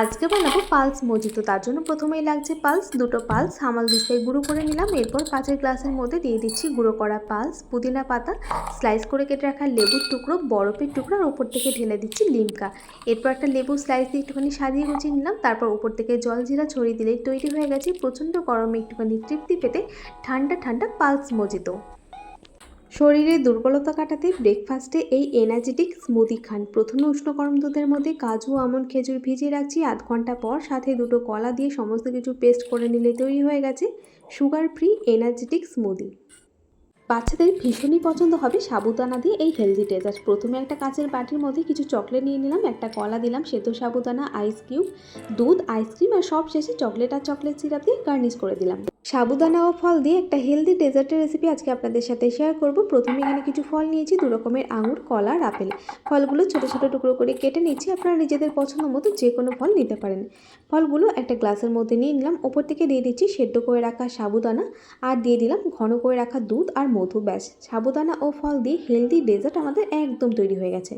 আজকে বানাবো pulse mojito তার জন্য প্রথমেই লাগছে পালস, দুটো পালস, হামাল দিস্তায় গুঁড়ো করে নিলাম, এরপর কাঁচের গ্লাসের মধ্যে দিয়ে দিচ্ছি গুঁড়ো করা পালস, পুদিনা পাতা, স্লাইস করে কেটে রাখা লেবুর টুকরো, বরফের টুকরো, আর থেকে ঢেলে দিচ্ছি লিমকা। এরপর একটা লেবু স্লাইস দিয়ে একটুখানি সাজিয়ে গুছিয়ে নিলাম, তারপর উপর থেকে জল জিরা ছড়িয়ে দিলেই তৈরি হয়ে গেছে প্রচণ্ড গরমে একটুখানি তৃপ্তি পেতে ঠান্ডা ঠান্ডা পালস মজিতো। শরীরের দুর্বলতা কাটাতে ব্রেকফাস্টে এই এনার্জেটিক স্মুদি খান। প্রথমে উষ্ণ গরম দুধের মধ্যে কাজু আমন্ড খেজুর ভিজিয়ে রাখছি আধ ঘণ্টা পর। সাথে দুটো কলা দিয়ে সমস্ত কিছু পেস্ট করে নিলে তৈরি হয়ে গেছে সুগার ফ্রি এনার্জেটিক স্মুদি বাচ্চাদের ভীষণই পছন্দ হবে সাবুদানা দিয়ে এই হেলদি ডেজার্ট প্রথমে একটা কাঁচের বাটির মধ্যে কিছু চকলেট নিয়ে নিলাম, একটা কলা দিলাম, সেদ্ধ সাবুদানা আইস কিউব দুধ আইসক্রিম আর সব শেষে চকলেট আর চকলেট সিরাপ দিয়ে গার্নিশ করে দিলাম। সাবুদানা ও ফল দিয়ে একটা হেলদি ডেজার্টের রেসিপি আজকে আপনাদের সাথে শেয়ার করব। প্রথমে এখানে কিছু ফল নিয়েছি, দু রকমের আঙুর, কলা আর আপেল। ফলগুলো ছোট ছোট টুকরো করে কেটে নিচ্ছি, আপনারা নিজেদের পছন্দ মতো যে কোনো ফল নিতে পারেন। ফলগুলো একটা গ্লাসের মধ্যে নিয়ে নিলাম, ওপর থেকে দিয়ে দিচ্ছি সেদ্ধ করে রাখা সাবুদানা, আর দিয়ে দিলাম ঘন করে রাখা দুধ আর মধু, ব্যাস। সাবুদানা ও ফল দিয়ে হেলদি ডেজার্ট আমাদের একদম তৈরি হয়ে গেছে।